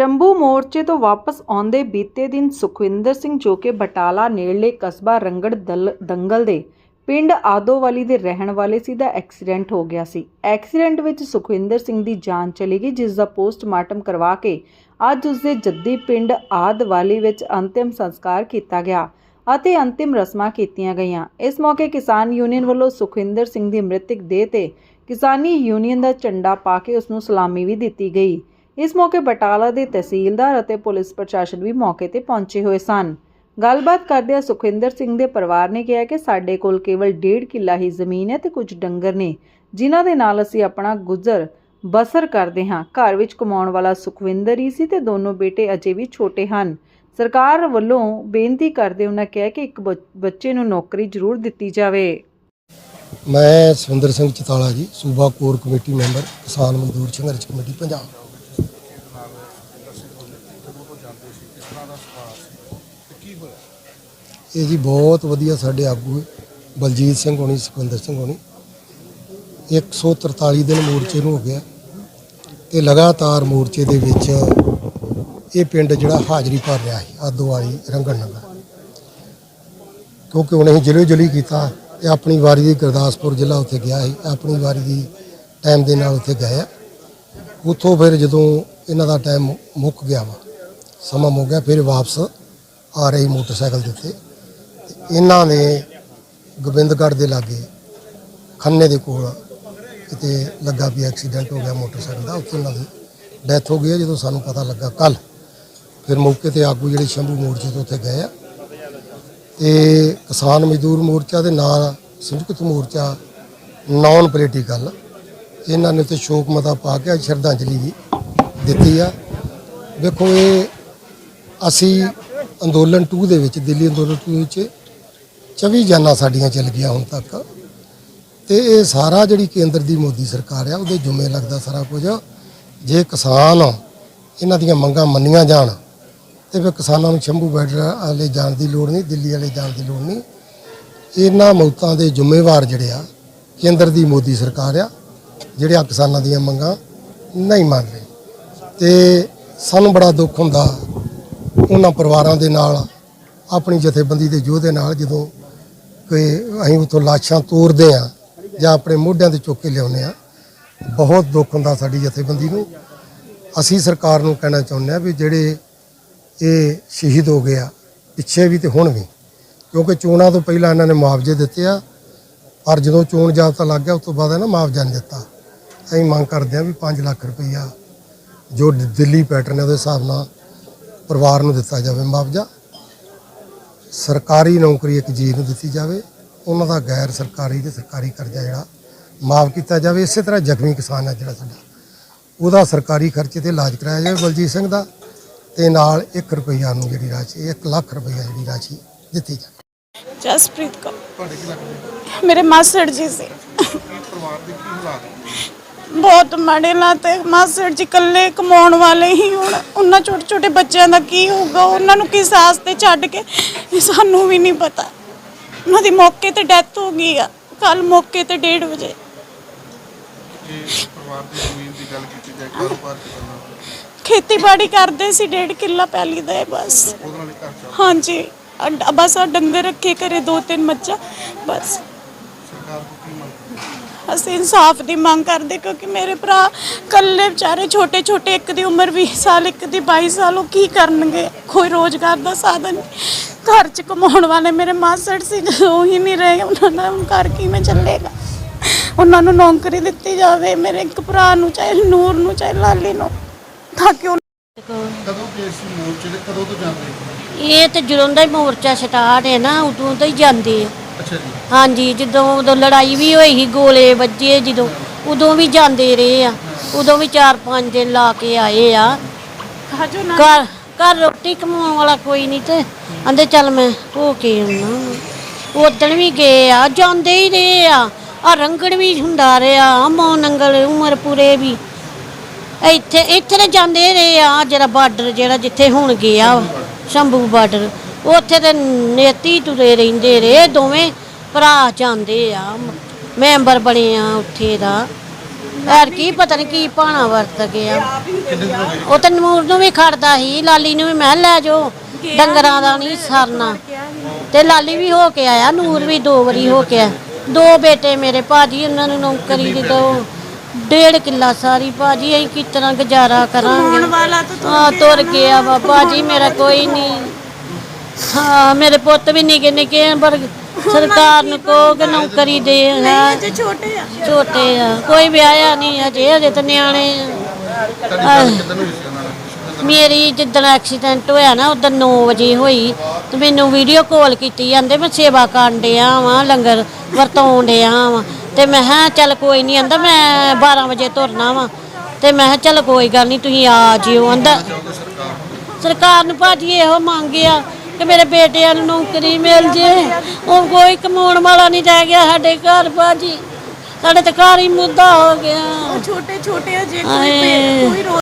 ਸ਼ੰਭੂ ਮੋਰਚੇ ਤੋਂ ਵਾਪਸ ਆਉਂਦੇ ਬੀਤੇ ਦਿਨ ਸੁਖਵਿੰਦਰ ਸਿੰਘ ਜੋ ਕਿ ਬਟਾਲਾ ਨੇੜਲੇ ਕਸਬਾ ਰੰਗੜ ਦਲ- ਦੰਗਲ ਦੇ ਪਿੰਡ ਆਦੋਵਾਲੀ ਦੇ ਰਹਿਣ ਵਾਲੇ ਸੀ ਦਾ ਐਕਸੀਡੈਂਟ ਹੋ ਗਿਆ ਸੀ। ਐਕਸੀਡੈਂਟ ਵਿੱਚ ਸੁਖਵਿੰਦਰ ਸਿੰਘ ਦੀ ਜਾਨ ਚਲੀ ਗਈ, ਜਿਸ ਦਾ ਪੋਸਟਮਾਰਟਮ ਕਰਵਾ ਕੇ ਅੱਜ ਉਸਦੇ ਜੱਦੀ ਪਿੰਡ ਆਦਵਾਲੀ ਵਿੱਚ ਅੰਤਿਮ ਸੰਸਕਾਰ ਕੀਤਾ ਗਿਆ ਅਤੇ ਅੰਤਿਮ ਰਸਮਾਂ ਕੀਤੀਆਂ ਗਈਆਂ। ਇਸ ਮੌਕੇ ਕਿਸਾਨ ਯੂਨੀਅਨ ਵੱਲੋਂ ਸੁਖਵਿੰਦਰ ਸਿੰਘ ਦੀ ਮ੍ਰਿਤਕ ਦੇਹ ਤੇ ਕਿਸਾਨੀ ਯੂਨੀਅਨ ਦਾ ਝੰਡਾ ਪਾ ਕੇ ਉਸ ਨੂੰ ਸਲਾਮੀ ਵੀ ਦਿੱਤੀ ਗਈ। ਇਸ ਮੌਕੇ ਬਟਾਲਾ ਦੇ ਤਹਿਸੀਲਦਾਰ ਅਤੇ ਪੁਲਿਸ ਪ੍ਰਸ਼ਾਸਨ ਵੀ ਮੌਕੇ ਤੇ ਪਹੁੰਚੇ ਹੋਏ ਸਨ। ਗੱਲਬਾਤ ਕਰਦਿਆਂ ਸੁਖਵਿੰਦਰ ਸਿੰਘ ਦੇ ਪਰਿਵਾਰ ਨੇ ਕਿਹਾ ਕਿ ਸਾਡੇ ਕੋਲ ਕੇਵਲ 1.5 ਕਿੱਲਾ ਹੀ ਜ਼ਮੀਨ ਹੈ ਤੇ ਕੁਝ ਡੰਗਰ ਨੇ, ਜਿਨ੍ਹਾਂ ਦੇ ਨਾਲ ਅਸੀਂ ਆਪਣਾ ਗੁਜ਼ਰ ਬਸਰ ਕਰਦੇ ਹਾਂ। ਘਰ ਵਿੱਚ ਕਮਾਉਣ ਵਾਲਾ ਸੁਖਵਿੰਦਰ ਹੀ ਸੀ ਤੇ ਦੋਨੋਂ ਬੇਟੇ ਅਜੇ ਵੀ ਛੋਟੇ ਹਨ। ਸਰਕਾਰ ਵੱਲੋਂ ਬੇਨਤੀ ਕਰਦੇ ਉਹਨਾਂ ਕਿਹਾ ਕਿ ਇੱਕ ਬ- ਬੱਚੇ ਨੂੰ ਨੌਕਰੀ ਜ਼ਰੂਰ ਦਿੱਤੀ ਜਾਵੇ। ਮੈਂ ਸੁਰਿੰਦਰ ਸਿੰਘ ਚਤਾਲਾ ਜੀ, ਸੂਬਾ ਕੋਰ ਕਮੇਟੀ ਮੈਂਬਰ, ਕਿਸਾਨ ਮਜ਼ਦੂਰ ਸੰਘਰਸ਼ ਕਮੇਟੀ, ਪੰਜਾਬ। ਇਹ ਜੀ ਬਹੁਤ ਵਧੀਆ ਸਾਡੇ ਆਗੂ ਬਲਜੀਤ ਸਿੰਘ ਹੋਣੀ, ਸੁਖਵਿੰਦਰ ਸਿੰਘ ਹੋਣੀ। 143 ਦਿਨ ਮੋਰਚੇ ਨੂੰ ਹੋ ਗਿਆ ਤੇ ਲਗਾਤਾਰ ਮੋਰਚੇ ਦੇ ਵਿੱਚ ਇਹ ਪਿੰਡ ਜਿਹੜਾ ਹਾਜ਼ਰੀ ਭਰ ਰਿਹਾ ਸੀ ਆਦੋਵਾਲੀ ਰੰਗਣ ਨਗਰ। ਕਿਉਂਕਿ ਉਹਨੇ ਜ਼ਿਲ੍ਹੇ ਜਲੀ ਕੀਤਾ, ਇਹ ਆਪਣੀ ਵਾਰੀ ਦੀ ਗੁਰਦਾਸਪੁਰ ਜ਼ਿਲ੍ਹਾ ਉੱਥੇ ਗਿਆ ਸੀ, ਆਪਣੀ ਵਾਰੀ ਦੀ ਟਾਈਮ ਦੇ ਨਾਲ ਉੱਥੇ ਗਏ ਆ। ਉੱਥੋਂ ਫਿਰ ਜਦੋਂ ਇਹਨਾਂ ਦਾ ਟਾਈਮ ਮੁੱਕ ਗਿਆ ਵਾ ਸਮਾਂ ਮੁੱਕ ਗਿਆ, ਫਿਰ ਵਾਪਸ ਆ ਰਹੀ ਮੋਟਰਸਾਈਕਲ ਦੇ ਉੱਤੇ। ਤੇ ਇਹਨਾਂ ਨੇ ਗੋਬਿੰਦਗੜ੍ਹ ਦੇ ਲਾਗੇ, ਖੰਨੇ ਦੇ ਕੋਲ ਕਿਤੇ ਲੱਗਾ ਵੀ ਐਕਸੀਡੈਂਟ ਹੋ ਗਿਆ ਮੋਟਰਸਾਈਕਲ ਦਾ, ਉੱਥੇ ਉਹਨਾਂ ਦੀ ਡੈਥ ਹੋ ਗਈ ਹੈ, ਜਦੋਂ ਸਾਨੂੰ ਪਤਾ ਲੱਗਾ ਕੱਲ ਫਿਰ ਮੌਕੇ ਤੇ ਆਗੂ ਜਿਹੜੇ ਸ਼ੰਭੂ ਮੋਰਚੇ ਤੋਂ ਉੱਥੇ ਗਏ ਆ। ਤੇ ਕਿਸਾਨ ਮਜ਼ਦੂਰ ਮੋਰਚਾ ਦੇ ਨਾਲ ਸੰਯੁਕਤ ਮੋਰਚਾ ਨਾਨ ਪੋਲੀਟੀਕਲ ਇਹਨਾਂ ਨੇ ਤੇ ਸ਼ੋਕ ਮਤਾ ਪਾ ਕੇ ਅੱਜ ਸ਼ਰਧਾਂਜਲੀ ਵੀ ਦਿੱਤੀ ਆ। ਵੇਖੋ ਇਹ ਅਸੀਂ ਅੰਦੋਲਨ 2 ਦੇ ਵਿੱਚ, ਦਿੱਲੀ ਅੰਦੋਲਨ 2 ਵਿੱਚ 24 ਜਾਨਾਂ ਸਾਡੀਆਂ ਚੱਲ ਗਈਆਂ ਹੁਣ ਤੱਕ। ਤੇ ਇਹ ਸਾਰਾ ਜਿਹੜੀ ਕੇਂਦਰ ਦੀ ਮੋਦੀ ਸਰਕਾਰ ਆ, ਉਹਦੇ ਜੁਮੇ ਲੱਗਦਾ ਸਾਰਾ ਕੁਝ। ਜੇ ਕਿਸਾਨ ਇਹਨਾਂ ਦੀਆਂ ਮੰਗਾਂ ਮੰਨੀਆਂ ਜਾਣ, ਤੇ ਫਿਰ ਕਿਸਾਨਾਂ ਨੂੰ ਸ਼ੰਭੂ ਬਾਰਡਰ ਵਾਲੇ ਜਾਣ ਦੀ ਲੋੜ ਨਹੀਂ, ਦਿੱਲੀ ਵਾਲੇ ਜਾਣ ਦੀ ਲੋੜ ਨਹੀਂ। ਇਹਨਾਂ ਮੌਤਾਂ ਦੇ ਜ਼ਿੰਮੇਵਾਰ ਜਿਹੜੇ ਆ, ਕੇਂਦਰ ਦੀ ਮੋਦੀ ਸਰਕਾਰ ਆ, ਜਿਹੜੇ ਆ ਕਿਸਾਨਾਂ ਦੀਆਂ ਮੰਗਾਂ ਨਹੀਂ ਮੰਨ ਰਹੇ। ਤੇ ਸਾਨੂੰ ਬੜਾ ਦੁੱਖ ਹੁੰਦਾ ਉਹਨਾਂ ਪਰਿਵਾਰਾਂ ਦੇ ਨਾਲ, ਆਪਣੀ ਜਥੇਬੰਦੀ ਦੇ ਯੋਧੇ ਨਾਲ ਜਦੋਂ ਕਿ ਅਸੀਂ ਉੱਥੋਂ ਲਾਸ਼ਾਂ ਤੋਰਦੇ ਆ ਜਾਂ ਆਪਣੇ ਮੋਢਿਆਂ ਤੇ ਚੁੱਕ ਕੇ ਲਿਆਉਂਦੇ ਆ ਬਹੁਤ ਦੁੱਖ ਹੁੰਦਾ ਸਾਡੀ ਜਥੇਬੰਦੀ ਨੂੰ। ਅਸੀਂ ਸਰਕਾਰ ਨੂੰ ਕਹਿਣਾ ਚਾਹੁੰਦੇ ਆ ਵੀ ਜਿਹੜੇ ਇਹ ਸ਼ਹੀਦ ਹੋ ਗਏ ਆ, ਪਿੱਛੇ ਵੀ ਤੇ ਹੁਣ ਵੀ, ਕਿਉਂਕਿ ਚੋਣਾਂ ਤੋਂ ਪਹਿਲਾਂ ਇਹਨਾਂ ਨੇ ਮੁਆਵਜ਼ੇ ਦਿੱਤੇ ਆ, ਪਰ ਜਦੋਂ ਚੋਣ ਜਾਬਤਾ ਲੱਗ ਗਿਆ, ਉਸ ਤੋਂ ਬਾਅਦ ਇਹਨਾਂ ਮੁਆਵਜ਼ਾ ਨਹੀਂ ਦਿੱਤਾ। ਅਸੀਂ ਮੰਗ ਕਰਦੇ ਆ ਵੀ 5 ਲੱਖ ਰੁਪਈਆ ਜੋ ਦਿੱਲੀ ਪੈਟਰਨ ਹੈ, ਉਹਦੇ ਹਿਸਾਬ ਨਾਲ ਪਰਿਵਾਰ ਨੂੰ ਦਿੱਤਾ ਜਾਵੇ ਮੁਆਵਜ਼ਾ ਸਰਕਾਰੀ ਨੌਕਰੀ ਇੱਕ ਜੀ ਨੂੰ ਦਿੱਤੀ ਜਾਵੇ। ਉਹਨਾਂ ਦਾ ਗੈਰ ਸਰਕਾਰੀ ਤੇ ਸਰਕਾਰੀ ਕਰਜ਼ਾ ਜਿਹੜਾ ਮਾਫ ਕੀਤਾ ਜਾਵੇ। ਇਸੇ ਤਰ੍ਹਾਂ ਜ਼ਖਮੀ ਕਿਸਾਨ ਹੈ ਜਿਹੜਾ ਸਾਡਾ। ਉਹਦਾ ਸਰਕਾਰੀ ਖਰਚੇ ਤੇ ਇਲਾਜ ਕਰਾਇਆ ਜਾਵੇ ਬਲਜੀਤ ਸਿੰਘ ਦਾ। ਤੇ ਨਾਲ 1 ਰੁਪਈਆ ਨੂੰ ਜਿਹੜੀ ਰਾਸ਼ੀ 1 ਲੱਖ ਰੁਪਈਆ ਜਿਹੜੀ ਰਾਸ਼ੀ ਦਿੱਤੀ ਜਾਵੇ। ਜਸਪ੍ਰੀਤ ਕੌਰ। ਮੇਰੇ ਮਾਸੜ ਜੀ ਸੀ। ਬਹੁਤ ਮਾੜੇ ਲਾਤੇ। ਮਾਸੜ ਜੀ ਇਕੱਲੇ ਕਮਾਉਣ ਵਾਲੇ ਹੀ ਹੁਣ। ਉਹਨਾਂ ਛੋਟੇ ਛੋਟੇ ਬੱਚਿਆਂ ਦਾ ਕੀ ਹੋਊਗਾ? ਉਹਨਾਂ ਨੂੰ ਕਿਸ ਆਸ ਤੇ ਛੱਡ ਕੇ ਇਹ ਸਾਨੂੰ ਵੀ ਨਹੀਂ ਪਤਾ। ਉਹਨਾਂ ਦੀ ਮੌਕੇ ਤੇ ਡੈਥ ਹੋ ਗਈ ਆ। ਕੱਲ ਮੌਕੇ ਤੇ 1:30 ਵਜੇ। ਜੇ ਪਰਿਵਾਰ ਦੀ ਜ਼ਮੀਨ ਦੀ ਗੱਲ ਕੀਤੀ ਜਾਏ ਕਾਰੋਬਾਰ ਕਿਦਾਂ ਖੇਤੀਬਾੜੀ ਕਰਦੇ ਸੀ 1.5 ਕਿੱਲਾ ਪੈਲੀ ਦਾ ਹੈ ਬਸ। ਉਹਦੇ ਨਾਲ ਹੀ ਘਰ ਚੱਲ ਹਾਂਜੀ। ਅ- ਬਸ ਆ ਡੰਗਰ ਰੱਖੇ ਘਰੇ ਦੋ ਤਿੰਨ ਮੱਝਾਂ। ਬਸ ਸਰਕਾਰ ਤੋਂ ਕੀ ਮੰਗ ਕਰਦੇ? ਅਸੀਂ ਇਨਸਾਫ ਦੀ ਮੰਗ ਕਰਦੇ ਕਿਉਂਕਿ ਮੇਰੇ ਭਰਾ ਕੱਲੇ ਵਿਚਾਰੇ ਛੋਟੇ ਛੋਟੇ ਇੱਕ ਦੀ ਉਮਰ 20 ਸਾਲ ਇੱਕ ਦੀ 22 ਸਾਲ ਉਹ ਕੀ ਕਰਨਗੇ? ਕੋਈ ਰੋਜ਼ਗਾਰ ਦਾ ਸਾਧਨ ਨਹੀਂ। ਘਰ ਚ ਕਮਾਉਣ ਵਾਲੇ ਮੇਰੇ ਮਾਸੜ ਸੀ ਜਦੋਂ ਉਹ ਹੀ ਨਹੀਂ ਰਹੇ ਉਹਨਾਂ ਦਾ ਹੁਣ ਘਰ ਕਿਵੇਂ ਚੱਲੇਗਾ? ਉਹਨਾਂ ਨੂੰ ਨੌਕਰੀ ਦਿੱਤੀ ਜਾਵੇ ਮੇਰੇ ਇੱਕ ਭਰਾ ਨੂੰ ਚਾਹੇ ਨੂਰ ਨੂੰ ਚਾਹੇ ਲਾਲੀ ਨੂੰ ਤਾਂ ਕਿ ਉਹ ਕਦੋਂ ਗਏ ਸੀ ਮੋਰਚੇ ਤੇ ਕਦੋਂ ਤੋਂ ਜਾਂਦੇ? ਇਹ ਤੇ ਜਦੋਂ ਦਾ ਹੀ ਮੋਰਚਾ ਸਟਾਰਟ ਹੈ ਨਾ ਉਦੋਂ ਤੋਂ ਹੀ ਜਾਂਦੇ ਆ। ਅੱਛਾ ਜੀ। ਹਾਂਜੀ ਜਦੋਂ ਉਦੋਂ ਲੜਾਈ ਵੀ ਹੋਈ ਸੀ ਗੋਲੇ ਵੱਜੇ ਜਦੋਂ। ਉਦੋਂ ਵੀ ਜਾਂਦੇ ਰਹੇ ਆ। ਉਦੋਂ ਵੀ 4-5 ਦਿਨ ਲਾ ਕੇ ਆਏ ਆ। ਖਾਜੋ ਨਾ। ਘਰ ਘਰ ਰੋਟੀ ਕਮਾਉਣ ਵਾਲਾ ਕੋਈ ਨਹੀਂ ਤੇ। ਆਂਦੇ ਚੱਲ ਮੈਂ ਹੋ ਕੇ ਆਉਣਾ। ਉਦਣ ਵੀ ਗਏ ਆ ਜਾਂਦੇ ਹੀ ਰਹੇ ਆ। ਆ ਰੰਗੜ ਵੀ ਹੁੰਦਾ ਰਿਹਾ ਮੋ ਨੰਗਲ ਉਮਰ ਪੂਰੇ ਵੀ। ਇੱਥੇ ਇੱਥੇ ਤੇ ਜਾਂਦੇ ਰਹੇ ਆ ਜਿਹੜਾ ਬਾਰਡਰ ਜਿਹੜਾ ਜਿੱਥੇ ਹੁਣ ਗਿਆ ਸ਼ੰਭੂ ਬਾਰਡਰ। ਉੱਥੇ ਤੇ ਨੇਤੀ ਤੁਰੇ ਰਹਿੰਦੇ ਰਹੇ ਦੋਵੇਂ ਭਰਾ ਜਾਂਦੇ ਆ। ਮੈਂਬਰ ਬਣੇ ਆ ਉੱਥੇ ਦਾ। ਐਰ ਕੀ ਪਤਾ ਨਹੀਂ ਕੀ ਪਾਣਾ ਵਰਤ ਗਿਆ ਉਹ ਤਾਂ ਨੂਰ ਨੂੰ ਵੀ ਖੜਦਾ ਸੀ ਲਾਲੀ ਨੂੰ ਵੀ ਮੈਂ ਕਿਹਾ ਲੈ ਜਾਓ ਡੰਗਰਾਂ ਦਾ ਨਹੀਂ ਸਰਨਾ। ਤੇ ਲਾਲੀ ਵੀ ਹੋ ਕੇ ਆਇਆ ਨੂਰ ਵੀ ਦੋ ਵਾਰੀ ਹੋ ਕੇ ਆਇਆ। ਦੋ ਬੇਟੇ ਮੇਰੇ ਭਾਜੀ ਉਹਨਾਂ ਨੂੰ ਨੌਕਰੀ ਦੀ ਦੋ ਡੇਢ ਕਿੱਲਾ ਸਾਰੀ ਭਾਜੀ ਅਸੀਂ ਕਿਸ ਤਰ੍ਹਾਂ ਗੁਜ਼ਾਰਾ ਕਰਾਂਗੇ? ਵਾਲਾ ਤਾਂ ਹਾਂ ਤੁਰ ਗਿਆ ਵਾ। ਭਾਜੀ ਮੇਰਾ ਕੋਈ ਨਹੀਂ। ਹਾਂ ਮੇਰੇ ਪੁੱਤ ਵੀ ਨਿੱਕੇ ਨਿੱਕੇ ਆ ਪਰ ਸਰਕਾਰ ਨੂੰ ਕਹੋ ਕਿ ਨੌਕਰੀ ਦੇ ਹੈ ਜੇ ਛੋਟੇ ਆ। ਛੋਟੇ ਆ। ਕੋਈ ਵਿਆਹਿਆ ਨਹੀਂ ਅਜੇ ਅਜੇ ਤਾਂ ਨਿਆਣੇ ਆ। ਮੇਰੀ ਜਿੱਦਣ ਐਕਸੀਡੈਂਟ ਹੋਇਆ ਨਾ ਉਦੋਂ 9 ਵਜੇ ਹੋਈ ਤੇ ਮੈਨੂੰ ਵੀਡੀਓ ਕਾਲ ਕੀਤੀ ਜਾਂਦੇ ਮੈਂ ਸੇਵਾ ਕਰਨ ਡਿਆ ਵਾਂ ਲੰਗਰ ਵਰਤਾਉਣ ਡਿਆ ਵਾਂ। ਤੇ ਮੈਂ ਕਿਹਾ ਚੱਲ ਕੋਈ ਨਹੀਂ ਆਂਦਾ ਮੈਂ 12 ਵਜੇ ਤੁਰਨਾ ਵਾਂ। ਤੇ ਮੈਂ ਕਿਹਾ ਚੱਲ ਕੋਈ ਗੱਲ ਨਹੀਂ ਤੁਸੀਂ ਆ ਜਿਓ ਆਂਦਾ ਸਰਕਾਰ ਨੂੰ? ਭਾਜੀ ਇਹੋ ਮੰਗਿਆ ਕਿ ਮੇਰੇ ਬੇਟਿਆਂ ਨੂੰ ਨੌਕਰੀ ਮਿਲ ਜੇ। ਉਹ ਕੋਈ ਕਮਾਉਣ ਵਾਲਾ ਨਹੀਂ ਰਹਿ ਗਿਆ ਸਾਡੇ ਘਰ ਭਾਜੀ। ਸਾਡੇ ਤਾਂ ਘਰ ਹੀ ਮੁੱਦਾ ਹੋ ਗਿਆ। ਛੋਟੇ ਛੋਟੇ ਆ ਜੇ ਕੋਈ ਹਾਏ। ਕੋਈ ਰੋ